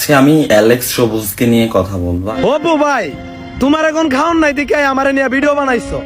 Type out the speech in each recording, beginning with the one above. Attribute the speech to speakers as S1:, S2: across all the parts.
S1: আজকে আমি অ্যালেক্স সবুজকে নিয়ে কথা বলব।
S2: ভাই, তোমার এখন খাওন নাই দেখে আমার নিয়ে ভিডিও বানাইছো।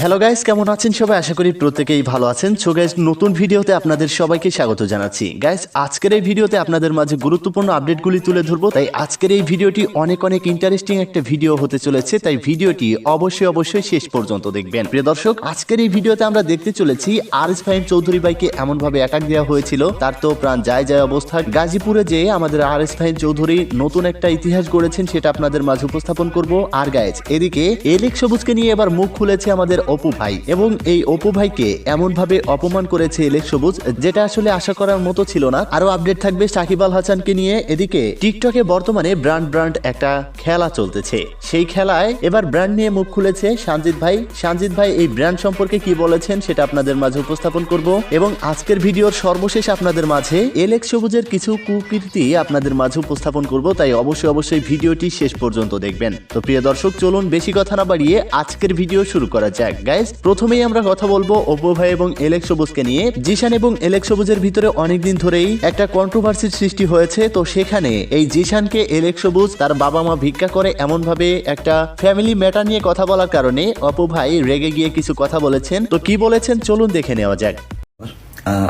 S3: হ্যালো গাইস কেমন আছেন সবাই? আশা করি প্রত্যেকেই ভালো আছেন। সো গাইস নতুন ভিডিওতে আপনাদের সবাইকে স্বাগত জানাচ্ছি। গাইস আজকের এই ভিডিওতে আপনাদের মাঝে গুরুত্বপূর্ণ আপডেটগুলি তুলে ধরবো। তাই আজকের এই ভিডিওটি অনেক অনেক ইন্টারেস্টিং একটা ভিডিও হতে চলেছে। তাই ভিডিওটি অবশ্যই অবশ্যই শেষ পর্যন্ত দেখবেন। প্রিয় দর্শক, আজকের এই ভিডিওতে আমরা দেখতে চলেছি আর এস ফাহিম চৌধুরী ভাইকে এমনভাবে অ্যাটাক দেওয়া হয়েছিল। তার তো প্রাণ যায় যায় অবস্থা। গাজীপুরে যে আমাদের আর এস ফাহিম চৌধুরী নতুন একটা ইতিহাস গড়েছেন, সেটা আপনাদের মাঝে উপস্থাপন করব। আর গাইজ এদিকে এলেক সবুজকে নিয়ে এবার মুখ খুলেছে আমাদের অপু ভাই এবং এই অপু ভাইকে এমন ভাবে অপমান করেছে এলেক সবুজ, যেটা আসলে আশা করার মতো ছিল না। আরও আপডেট থাকবে সাকিব আল হাসানকে নিয়ে। এদিকে টিকটকে বর্তমানে ব্র্যান্ড ব্র্যান্ড একটা খেলা চলতেছে। সেই খেলায় এবার ব্র্যান্ড নিয়ে মুখ খুলেছে সঞ্জিত ভাই। সঞ্জিত ভাই এই ব্র্যান্ড সম্পর্কে কি বলেছেন সেটা আপনাদের মাঝে উপস্থাপন করব এবং আজকের ভিডিওর সর্বশেষ আপনাদের মাঝে এলেক সবুজের কিছু কুকীর্তি আপনাদের মাঝে উপস্থাপন করব, তাই অবশ্যই অবশ্যই ভিডিওটি শেষ পর্যন্ত দেখবেন। তো প্রিয় দর্শক, চলুন বেশি কথা না বাড়িয়ে আজকের ভিডিও শুরু করা যাক। গাইজ প্রথমেই আমরা কথা বলব ভাই এবং এলেক সবুজকে নিয়ে। জিশান এবং এলেক সবুজের ভিতরে অনেকদিন ধরেই একটা কন্ট্রোভার্সির সৃষ্টি হয়েছে। তো সেখানে এই জিশানকে এলেক সবুজ তার বাবা মা ভিক্ষা করে এমন ভাবে একটা ফ্যামিলি ম্যাটার নিয়ে কথা বলার কারণে অপু ভাই রেগে গিয়ে কিছু কথা বলেছেন। তো কি বলেছেন? চলুন দেখে নেওয়া যাক।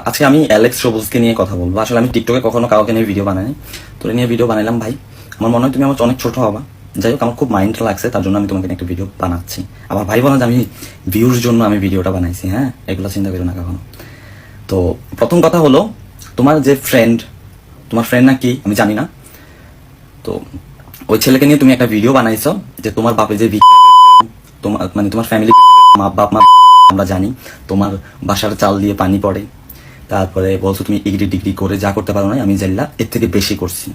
S1: আজকে আমি অ্যালেক্স সবুজকে নিয়ে কথা বলব। আসলে আমি টিকটকে কখনো কাউকে নিয়ে ভিডিও বানাই তোর নিয়ে ভিডিও বানাইলাম ভাই। আমার মনে হয় তুমি আমার অনেক ছোট হবা। যাই হোক, আমার খুব মাইন্ড লাগছে তার জন্য আমি তোমাকে একটা ভিডিও বানাচ্ছি। আমার ভাই যে, আমি ভিউর জন্য আমি ভিডিওটা বানাইছি হ্যাঁ? এগুলো চিন্তা করো না কখনো। তো প্রথম কথা হলো, তোমার যে ফ্রেন্ড তোমার ফ্রেন্ড না কি, আমি জানি না। তো ওই ছেলেকে নিয়ে তুমি একটা ভিডিও বানাইছো, যে তোমার বাপে যে তোমার মানে তোমার ফ্যামিলি মা, বাপ, মা, আমরা জানি, তোমার বাসার চাল দিয়ে পানি পড়ে। তারপরে বলছো, তুমি ডিগ্রি ডিগ্রি করে যা করতে পারো না আমি জানলা এর থেকে বেশি করছি।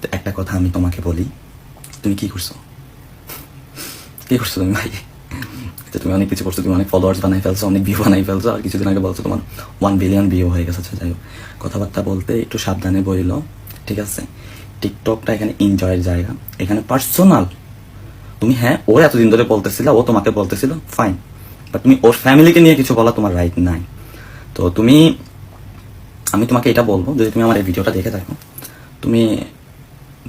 S1: তো একটা কথা আমি তোমাকে বলি তুমি কি করছ? কি করছ তুমি ভাই? তুমি অনেক কিছু করছ তুমি অনেক ফলোয়ার্স বানাই ফেলছো অনেক ভিউ বানাই ফেলছো আর কিছুদিন আগে বলছো তোমার ওয়ান বিলিয়ন ভিউ হয়ে গেছে আচ্ছা, যাই হোক। কথাবার্তা বলতে একটু সাবধানে বইল ঠিক আছে? টিকটকটা এখানে এনজয়ের জায়গা। এখানে পার্সোনাল তুমি হ্যাঁ ও এতদিন ধরে বলতেছিল ও তোমাকে বলতেছিল ফাইন বাট তুমি ওর ফ্যামিলিকে নিয়ে কিছু বলা তোমার রাইট নাই। তো তুমি আমি তোমাকে এটা বলব যদি তুমি আমার এই ভিডিওটা দেখে থাকো। তুমি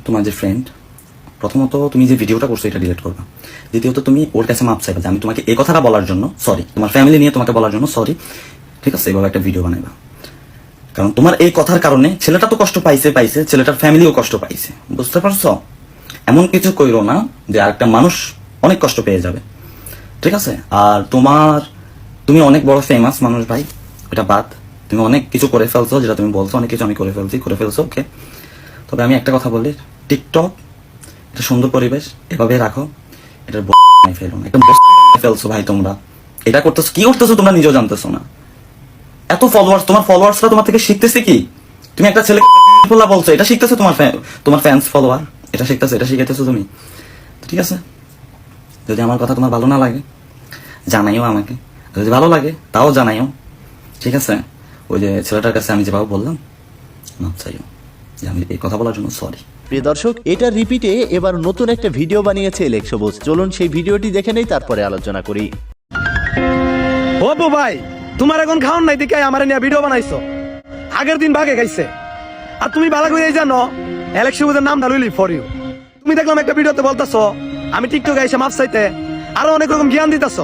S1: তোমার যে ফ্রেন্ড প্রথমত তুমি যে ভিডিওটা করছ, এটা ডিলিট করবা। দ্বিতীয়ত তুমি ওর কাছে মাপ চাইবা যে আমি তোমাকে এই কথাটা বলার জন্য সরি তোমার ফ্যামিলি নিয়ে তোমাকে বলার জন্য সরি ঠিক আছে, এভাবে একটা ভিডিও বানাইবা। কারণ তোমার এই কথার কারণে ছেলেটা তো কষ্ট পাইছে পাইছে, ছেলেটার ফ্যামিলিও কষ্ট পাইছে, বুঝতে পারছ? এমন কিছু কইরো না যে আরেকটা মানুষ অনেক কষ্ট পেয়ে যাবে, ঠিক আছে? আর তোমার, তুমি অনেক বড় ফেমাস মানুষ ভাই এটা বাদ, তুমি অনেক কিছু করে ফেলছো, যেটা তুমি বলছো, অনেক কিছু আমি করে ফেলছি, করে ফেলছো ওকে তবে আমি একটা কথা বলি, টিকটক এটা সুন্দর পরিবেশ, এভাবে রাখো। এটা ফেলো না। একটা ফেলছো ভাই তোমরা। এটা করতেছো কি করতেছো তোমরা নিজেও জানতেছো না। এত ফলোয়ার্স তোমার ফলোয়ার্সরা তোমার থেকে শিখতেছে কি? তুমি একটা ছেলে বলা বলছো, এটা শিখতেছো তোমার তোমার ফ্যান্স ফলোয়ার এটা শিখতেছো, এটা শিখাইতেছো তুমি? ঠিক আছে। যদি আমার কথা তোমার ভালো না লাগে, জানাইও আমাকে। যদি ভালো লাগে, তাও জানাইও। ঠিক আছে? ওই যে ছেলেটার কাছে আমি যেভাবে বললাম, মাপ চাইও। যে আমি এই কথা বলার জন্য সরি
S3: প্রিয় দর্শক, এটা রিপিটে এবার নতুন একটা ভিডিও বানিয়েছে এলেক সবুজ। চলুন সেই ভিডিওটি দেখে নেই, তারপরে আলোচনা করি।
S2: অপু ভাই, তোমার এখন খাওন নাই দিকে আমারে নিয়ে ভিডিও বানাইছো। আগের দিন ভাগে গাইছে আর তুমি ভালো করে জানো অ্যালেক্স সবুজের নাম লইলি ফর ইউ তুমি দেখলাম একটা ভিডিওতে বলতেছো, আমি টিকটক আইসে মাপ চাইতে আরও অনেক রকম জ্ঞান দিতেছো।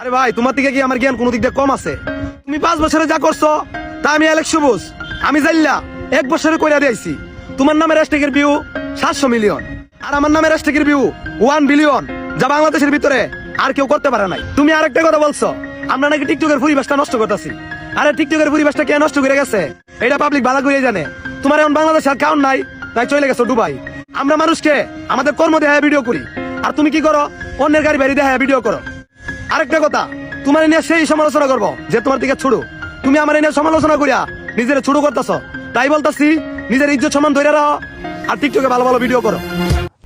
S2: আরে ভাই, তোমার থেকে কি আমার জ্ঞান কোনো দিক দিয়ে কম আছে? তুমি পাঁচ বছরে যা করছ, তা আমি অ্যালেক্স সবুজ। আমি জানলা, এক বছরে কইরা দিয়েছি। তোমার নামে রেস্টেকের ভিউ সাতশো মিলিয়ন আর আমার নামে রেস্টেকের ভিউ ওয়ান বিলিয়ন যা বাংলাদেশের ভিতরে আর কেউ করতে পারে নাই। তুমি আরেকটা কথা বলছো, আমরা নাকি টিকটকের পরিবেশটা নষ্ট করতেছি। আরে টিকটকের পরিবেশটা কে নষ্ট করে গেছে? এটা পাবলিক ভালো করে জানে। তোমার এখন বাংলাদেশ আর কাউন্ট নাই, তাই চলে গেছো দুবাই আমরা মানুষকে আমাদের কর্ম দেখায় ভিডিও করি। আর তুমি কি করো? অন্যের গাড়ি বাড়ি দেখায় ভিডিও করো। আরেকটা কথা, তোমার নিয়ে সেই সমালোচনা করব যে তোমার দিকে ছুড়ো। তুমি আমার নিয়ে সমালোচনা করিয়া নিজের ছুড়ো করতেছ। তাই বলতাছি নিজের ইজ্জত সমান ধরে রাখো। আর টিকটকে ভালো ভালো ভিডিও করো।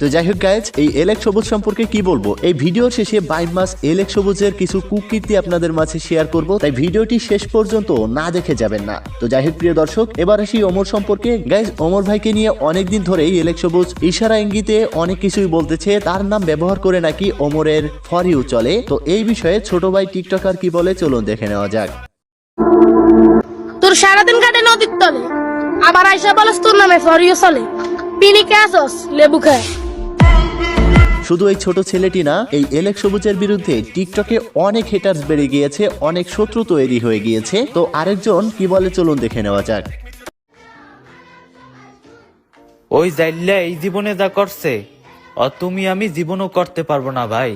S3: তো যাই হোক গাইজ এই এলেক সবুজ সম্পর্কে কি বলব? এই ভিডিওর শেষে বাইম মাস এলেক সবুজের কিছু কুকীর্তি আপনাদের মাঝে শেয়ার করব। তাই ভিডিওটি শেষ পর্যন্ত না দেখে যাবেন না। তো যাই হোক প্রিয় দর্শক এবার আসি ওমর সম্পর্কে। গাইজ ওমর ভাইকে নিয়ে অনেকদিন ধরেই এলেক সবুজ ইশারা ইঙ্গিতে অনেক কিছুই বলতেছে। তার নাম ব্যবহার করে নাকি ওমরের ফর ইউ চলে। তো এই বিষয়ে ছোট ভাই টিকটকার কি বলে চলুন দেখে নেওয়া যাক।
S4: তোর সারাদিন কাটে নদীর তলে। আবার আইসা বলস তোর নামে ফরিও চলে। বিনি ক্যাসস লেবু খায়
S3: শুধু এই ছোট ছেলেটি না এই এলেক সবুজের বিরুদ্ধে টিকটকে অনেক হেটার্স বেড়ে গিয়েছে অনেক শত্রু তৈরি হয়ে গিয়েছে। তো আরেকজন কি বলে চলুন দেখে নেওয়া যাক।
S5: ওই জাইল্লা এই জীবনে যা করছে অ তুমি আমি জীবনও করতে পারব না ভাই।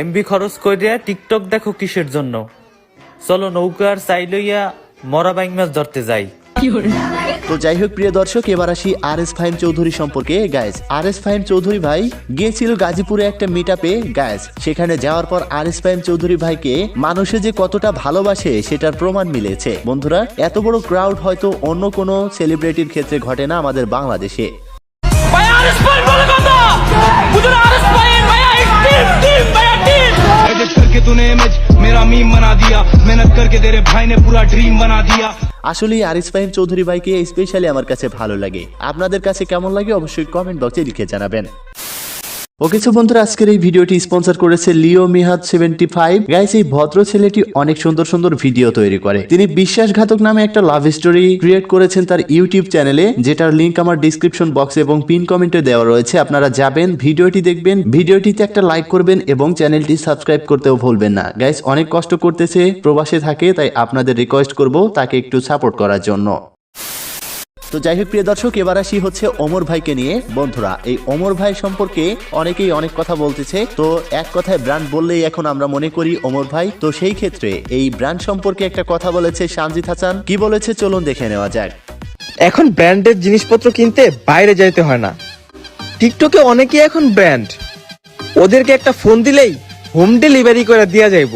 S5: এমবি খরচ করিয়া টিকটক দেখো কিসের জন্য। চলো নৌকার আর চাই লইয়া মরা বাইং মাছ ধরতে যাই।
S3: তো যাই হোক প্রিয় দর্শক এবার আসি আর এস ফাহিম চৌধুরী সম্পর্কে গাইজ আর এস ফাহিম চৌধুরী ভাই গিয়েছিল গাজীপুরে একটা মিট আপে গাইজ সেখানে যাওয়ার পর আর এস ফাহিম চৌধুরী ভাইকে মানুষে যে কতটা ভালোবাসে সেটার প্রমাণ মিলেছে বন্ধুরা এত বড় ক্রাউড হয়তো অন্য কোনো সেলিব্রিটির ক্ষেত্রে ঘটে না আমাদের বাংলাদেশে
S6: एडिट करके तूने इमेज मेरा मीम बना दिया मेहनत करके तेरे भाई ने पूरा ड्रीम बना दिया
S3: আসলে আরিস ফাহিম চৌধুরী ভাইকে স্পেশালি আমার কাছে ভালো লাগে। আপনাদের কাছে কেমন লাগে অবশ্যই কমেন্ট বক্সে লিখে জানাবেন। ওকে, সো বন্ধুরা, আজকের এই ভিডিওটি স্পন্সর করেছে Leo Mihad seventy five. Guys এই ভদ্র ছেলেটি অনেক সুন্দর সুন্দর ভিডিও তৈরি করে। তিনি বিশ্বাসঘাতক নামে একটা লাভ স্টোরি ক্রিয়েট করেছেন তার ইউটিউব চ্যানেলে যেটার লিঙ্ক আমার ডিসক্রিপশন বক্সে এবং পিন কমেন্টে দেওয়া রয়েছে। আপনারা যাবেন, ভিডিওটি দেখবেন, ভিডিওটিতে একটা লাইক করবেন এবং চ্যানেলটি সাবস্ক্রাইব করতেও ভুলবেন না। গাইস অনেক কষ্ট করতেছে, প্রবাসে থাকে, তাই আপনাদের রিকোয়েস্ট করব তাকে একটু সাপোর্ট করার জন্য। তো যাই হোক প্রিয় দর্শক এবার আসি হচ্ছে অমর ভাইকে নিয়ে। বন্ধুরা এই অমর ভাই সম্পর্কে অনেকেই অনেক কথা বলতেছে। তো এক কথায় ব্র্যান্ড বললেই এখন আমরা মনে করি অমর ভাই। তো সেই ক্ষেত্রে এই ব্র্যান্ড সম্পর্কে একটা কথা বলেছে সানজিদ হাসান। কি বলেছে? চলুন দেখে নেওয়া যাক।
S7: এখন ব্র্যান্ডের জিনিসপত্র কিনতে বাইরে যাইতে হয় না। টিকটকে অনেকেই এখন ব্র্যান্ড। ওদেরকে একটা ফোন দিলেই হোম ডেলিভারি করে দেওয়া যাইব।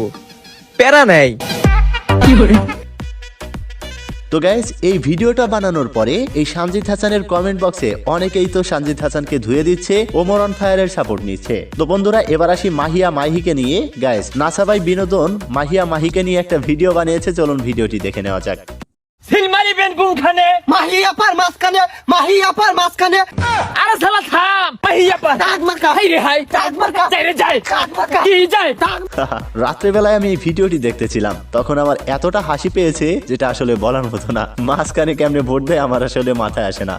S7: প্যারা নেয়। কি নেই
S3: তো গাইস এই ভিডিওটা বানানোর পরে এই সানজিদ হাসানের কমেন্ট বক্সে অনেকেই তো সানজিৎ হাসানকে ধুয়ে দিচ্ছে ওমর অন ফায়ারের সাপোর্ট নিচ্ছে। তো বন্ধুরা এবার আসি মাহিয়া মাহিকে নিয়ে। গাইস নাসাবাই বিনোদন মাহিয়া মাহিকে নিয়ে একটা ভিডিও বানিয়েছে চলুন ভিডিওটি দেখে নেওয়া যাক।
S8: সিলমারি বেন কোনখানে মাহিয়া পার মাসখানে মাহিয়া পার মাসখানে আরে
S3: রাত্রেবেলায় আমি এই ভিডিওটি দেখতেছিলাম তখন আমার এতটা হাসি পেয়েছে যেটা আসলে বলার মতো না। মাঝখানে কেমনে ভোট দেয় আমার আসলে মাথায় আসে না।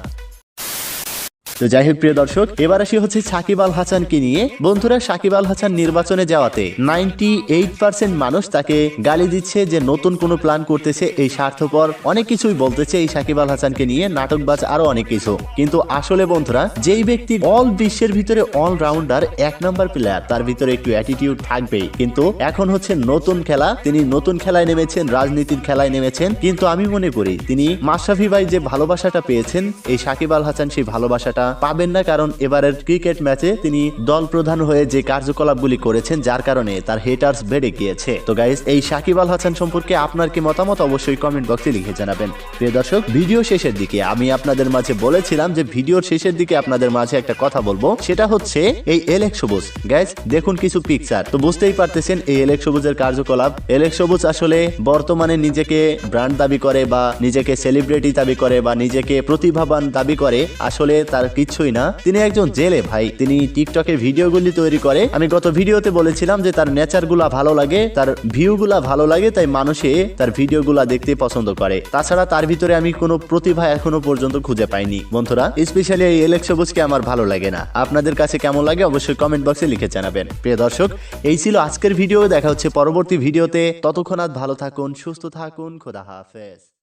S3: তো যাই হোক, প্রিয় দর্শক, এবার আসি হচ্ছে সাকিব আল হাসানকে নিয়ে। বন্ধুরা, সাকিব আল হাসান নির্বাচনে যাওয়াতে নাইনটি এইট পার্সেন্ট মানুষ তাকে গালি দিচ্ছে যে নতুন কোনো প্ল্যান করতেছে, এই স্বার্থপর। অনেক কিছুই বলতেছে এই সাকিব আল হাসানকে নিয়ে, নাটকবাজ আরও অনেক কিছু। কিন্তু আসলে বন্ধুরা, যেই ব্যক্তি অল বিশ্বের ভিতরে অলরাউন্ডার এক নাম্বার প্লেয়ার তার ভিতরে একটু অ্যাটিটিউড থাকবেই। কিন্তু এখন হচ্ছে নতুন খেলা, তিনি নতুন খেলায় নেমেছেন, রাজনীতির খেলায় নেমেছেন। কিন্তু আমি মনে করি, তিনি মাশরাফি ভাই যে ভালোবাসাটা পেয়েছেন, এই সাকিব আল হাসান সেই ভালোবাসাটা পাবেন না, কারণ এবারের ক্রিকেট ম্যাচে তিনি দল প্রধান হয়ে যে কার্যকলাপগুলি করেছেন, যার কারণে তার হেটার্স বেড়ে গিয়েছে। তো গাইস এই সাকিব আল হাসান সম্পর্কে আপনার কি মতামত? অবশ্যই কমেন্ট বক্সে লিখে জানাবেন। প্রিয় দর্শক ভিডিও শেষের দিকে আমি আপনাদের মাঝে বলেছিলাম যে ভিডিওর শেষের দিকে আপনাদের মাঝে একটা কথা বলব। সেটা হচ্ছে এই এলেক সবুজ। গাইস দেখুন কিছু পিকচার তো বুঝতেই পারতেছেন এই এলেক সবুজের কার্যকলাপ। এলেক সবুজ আসলে বর্তমানে নিজেকে ব্র্যান্ড দাবি করে বা নিজেকে সেলিব্রিটি দাবি করে বা নিজেকে প্রতিভাবান দাবি করে। আসলে তার কিচ্ছুই না। তিনি একজন জেলে ভাই। তিনি টিকটকে ভিডিওগুলি তৈরি করে। আমি গত ভিডিওতে বলেছিলাম যে তার নেচারগুলা ভালো লাগে, তার ভিউ গুলা ভালো লাগে, তাই মানুষে তার ভিডিও গুলা দেখতে পছন্দ করে। তাছাড়া তার ভিতরে আমি কোনো প্রতিভা এখনও পর্যন্ত খুঁজে পাইনি। বন্ধুরা স্পেশালি এই এলেক সবুজকে আমার ভালো লাগে না। আপনাদের কাছে কেমন লাগে অবশ্যই কমেন্ট বক্সে লিখে জানাবেন। প্রিয় দর্শক, এই ছিল আজকের ভিডিও। দেখা হচ্ছে পরবর্তী ভিডিওতে। ততক্ষণ আজ ভালো থাকুন, সুস্থ থাকুন, খোদা হাফেজ।